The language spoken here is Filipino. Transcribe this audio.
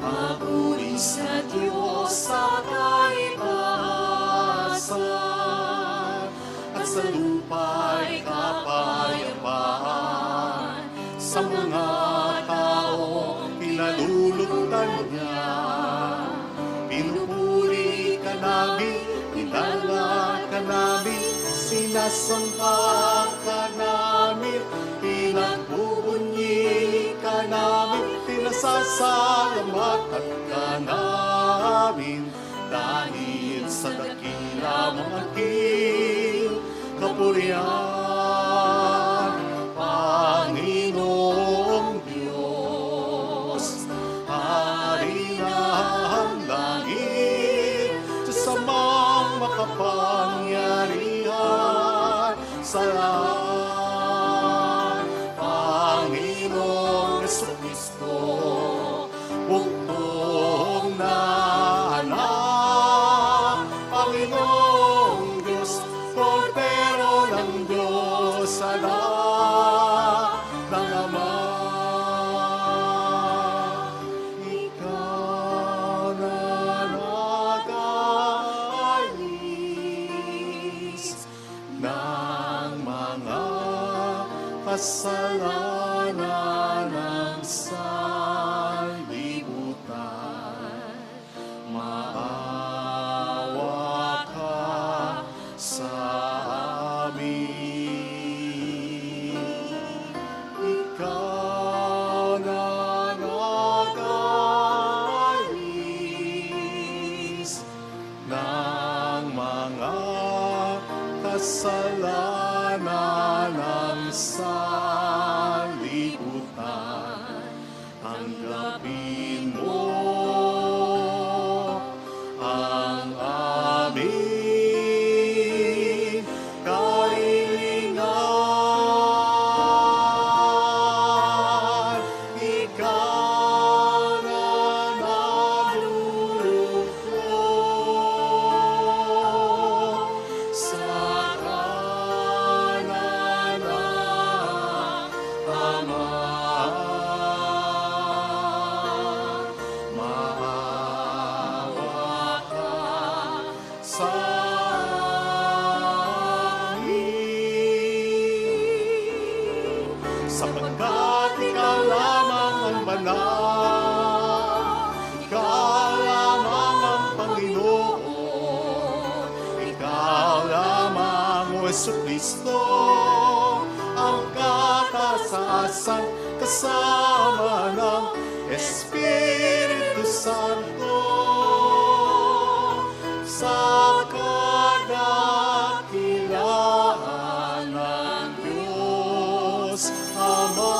Papuri sa Diyos sa kaibasa At sa lupa'y kapayapaan Sa mga tao pinalulungtan mo ka namin, kilala ka namin Sinasamba ka pinasasalamatan ka namin. Dahil sa dakila mong aking kapurihan, Panginoong Diyos, Hari ng langit, sa samang makapangyarihan sa lahat. Kasalanan ng sanlibutan. Maawa ka sa amin. Ikaw na nag-alis ng mga kasalanan sa amin. Sapagkat ikaw lamang ang banal, ikaw lamang ang Panginoon, ikaw ang katasasan kasama ng Espiritu Santo kadakilaan ng Diyos Ama.